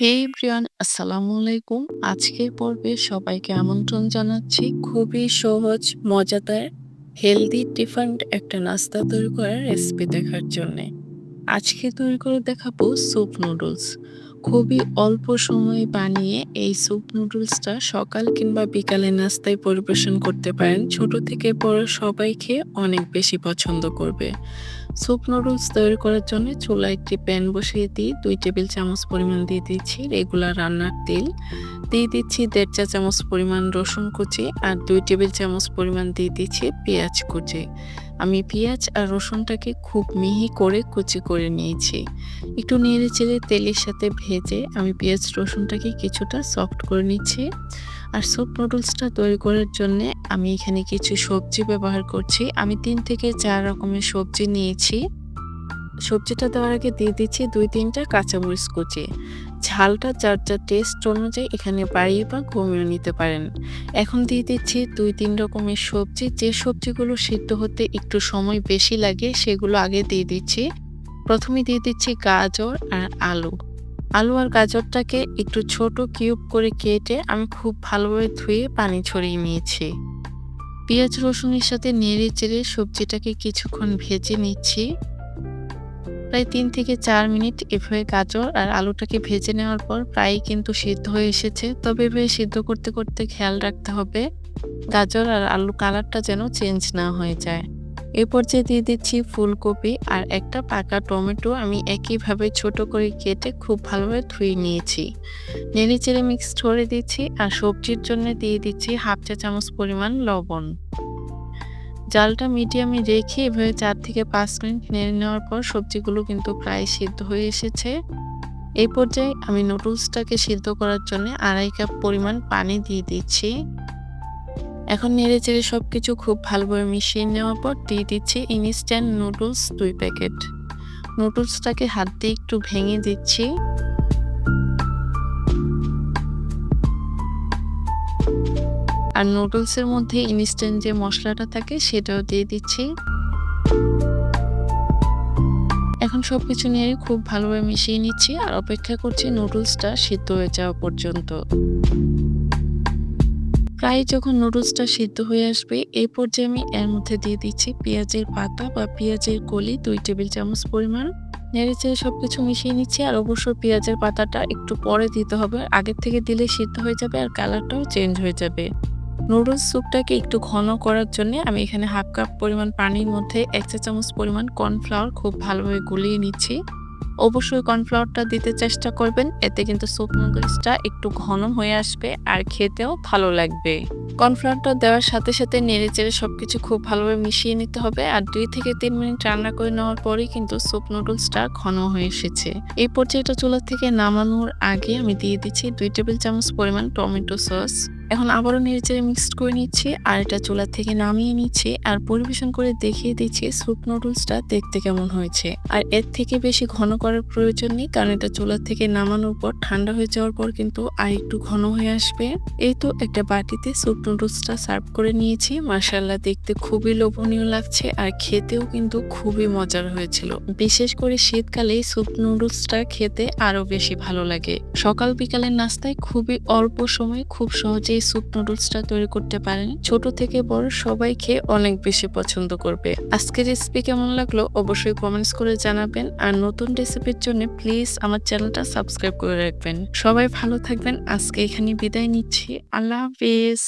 হে Brian আসসালামু আলাইকুম আজকের পর্বে সবাইকে আমন্ত্রণ জানাচ্ছি। খুবই সহজ, মজাদার হেলদি ডিফারেন্ট একটা নাস্তা তৈরি করার রেসিপি দেখার জন্যে। আজকে তৈরি করে দেখাবো স্যুপ নুডলস খুবই অল্প সময়ে বানিয়ে এই স্যুপ নুডলসটা সকাল কিংবা বিকালে নাস্তায় পরিবেশন করতে পারেন। ছোট থেকে বড় সবাই খেয়ে অনেক বেশি পছন্দ করবে। স্যুপ নুডলস তৈরি করার জন্য চুলা একটি প্যান বসিয়ে দিই দুই টেবিল চামচ পরিমাণ দিয়ে দিচ্ছি রেগুলার রান্নার তেল। দিয়ে দিচ্ছি দেড় চা চামচ পরিমাণ রসুন কুচি আর দুই টেবিল চামচ পরিমাণ দিয়ে দিচ্ছি পেঁয়াজ কুচি। আমি পেঁয়াজ আর রসুনটাকে খুব মিহি করে কুচি করে নিয়েছি। একটু নেড়ে চেড়ে তেলের সাথে ভেজে আমি পেঁয়াজ, রসুনটাকে কিছুটা সফট করে নিচ্ছি। আর স্যুপ নুডলসটা তৈরি করার জন্য আমি এখানে কিছু সবজি ব্যবহার করছি। আমি তিন থেকে চার রকমের সবজি নিয়েছি। সবজিটা দেওয়ার আগে দিয়ে দিচ্ছি দুই তিনটা কাঁচামরিচ কুচি। ঝালটা যার যার টেস্ট অনুযায়ী এখানে বাড়িয়ে বা কমিয়ে নিতে পারেন। এখন দিয়ে দিচ্ছি দুই তিন রকমের সবজি। যে সবজিগুলো সিদ্ধ হতে একটু সময় বেশি লাগে সেগুলো আগে দিয়ে দিচ্ছি। প্রথমে দিয়ে দিচ্ছি গাজর আর আলু। আলু আর গাজরটাকে একটু ছোট কিউব করে কেটে আমি খুব ভালোভাবে ধুয়ে পানি ছড়িয়ে নিয়েছি। পেঁয়াজ রসুনের সাথে নেড়ে চেড়ে সবজিটাকে কিছুক্ষণ ভেজে নিচ্ছি। প্রায় তিন থেকে চার মিনিট এভাবে গাজর আর আলুটাকে ভেজে নেওয়ার পর প্রায় কিন্তু সিদ্ধ হয়ে এসেছে। তবে এভাবে সিদ্ধ করতে করতে খেয়াল রাখতে হবে, গাজর আর আলু কালারটা যেন চেঞ্জ না হয়ে যায়। এ পর্যায়ে দিয়ে দিচ্ছি ফুলকপি আর একটা পাকা টমেটো আমি একইভাবে ছোট করে কেটে খুব ভালোভাবে ধুয়ে নিয়েছি। নেড়ে চেড়ে মিক্সড করে দিচ্ছি আর সবজির জন্য দিয়ে দিচ্ছি হাফ চা চামচ পরিমাণ লবণ। জালটা মিডিয়ামে রেখে এভাবে চার থেকে পাঁচ মিনিট নেড়ে নেওয়ার পর সবজিগুলো কিন্তু প্রায় সিদ্ধ হয়ে এসেছে। এই পর্যায়ে আমি নুডলসটাকে সিদ্ধ করার জন্য আড়াই কাপ পরিমাণ পানি দিয়ে দিচ্ছি। এখন নেড়ে চেড়ে সব কিছু খুব ভালোভাবে মিশিয়ে নেওয়ার পর দিয়ে দিচ্ছি ইনস্ট্যান্ট নুডলস দুই প্যাকেট। নুডলসটাকে হাত দিয়ে একটু ভেঙে দিচ্ছি। আর নুডলসের মধ্যে ইনস্ট্যান্ট যে মশলাটা থাকে সেটাও দিয়ে দিচ্ছি। এখন সব কিছু নিয়ে খুব ভালোভাবে মিশিয়ে নিচ্ছি আর অপেক্ষা করছি নুডলসটা সিদ্ধ হয়ে যাওয়া পর্যন্ত। প্রায় যখন নুডলসটা সিদ্ধ হয়ে আসবে এই পর্যায়ে আমি এর মধ্যে দিয়ে দিচ্ছি পেঁয়াজের পাতা বা পেঁয়াজের কলি দুই টেবিল চামচ পরিমাণ। নেড়ে চেড়ে সব কিছু মিশিয়ে নিচ্ছি আর অবশ্যই পেঁয়াজের পাতাটা একটু পরে দিতে হবে। আগের থেকে দিলে সিদ্ধ হয়ে যাবে আর কালারটাও চেঞ্জ হয়ে যাবে। নুডলস স্যুপটাকে একটু ঘন করার জন্য আমি এখানে হাফ কাপ পরিমাণ পানির মধ্যে এক চা চামচ পরিমাণ কর্নফ্লাওয়ার খুব ভালোভাবে গুলিয়ে নিচ্ছি। অবশ্যই কর্নফ্লাওয়ারটা দিতে চেষ্টা করবেন, এতে কিন্তু স্যুপ নুডলসটা একটু ঘন হয়ে আসবে আর খেতেও ভালো লাগবে। কর্নফ্লাওয়ারটা দেওয়ার সাথে সাথে নেড়ে চেড়ে সব কিছু খুব ভালোভাবে মিশিয়ে নিতে হবে আর দুই থেকে তিন মিনিট রান্না করে নেওয়ার পরেই কিন্তু স্যুপ নুডলসটা ঘন হয়ে এসেছে। এই পর্যায়টা চুলা থেকে নামানোর আগে আমি দিয়ে দিচ্ছি দুই টেবিল চামচ পরিমাণ টমেটো সস। এখন আবারও নেড়েচেড়ে মিক্সড করে নিচ্ছি, আর এটা চুলা থেকে নামিয়ে নিচ্ছি, আর পরিবেশন করে দেখিয়ে দিচ্ছি স্যুপ নুডলসটা দেখতে কেমন হয়েছে। আর এর থেকে বেশি ঘন করার প্রয়োজন নেই, কারণ এটা চুলা থেকে নামানোর পর ঠান্ডা হয়ে যাওয়ার পর কিন্তু আর একটু ঘন হয়ে আসবে। এই তো একটা বাটিতে স্যুপ নুডলসটা সার্ভ করে নিয়েছি। মার্শাল্লাহ দেখতে খুবই লোভনীয় লাগছে, আর খেতেও কিন্তু খুবই মজার হয়েছিল। বিশেষ করে শীতকালে স্যুপ নুডলসটা খেতে আরও বেশি ভালো লাগে। সকাল বিকালের নাস্তায় খুবই অল্প সময় খুব সহজে এই স্যুপ নুডলসটা তৈরি করতে পারেন। ছোট থেকে বড় সবাই খেয়ে অনেক বেশি পছন্দ করবে। আজকের রেসিপি কেমন লাগল অবশ্যই কমেন্টস করে জানাবেন। আর নতুন রেসিপির জন্য প্লিজ আমার চ্যানেলটা সাবস্ক্রাইব করে রাখবেন। সবাই ভালো থাকবেন। আজকে এখানে বিদায় নিচ্ছি। আল্লাহ হাফিজ।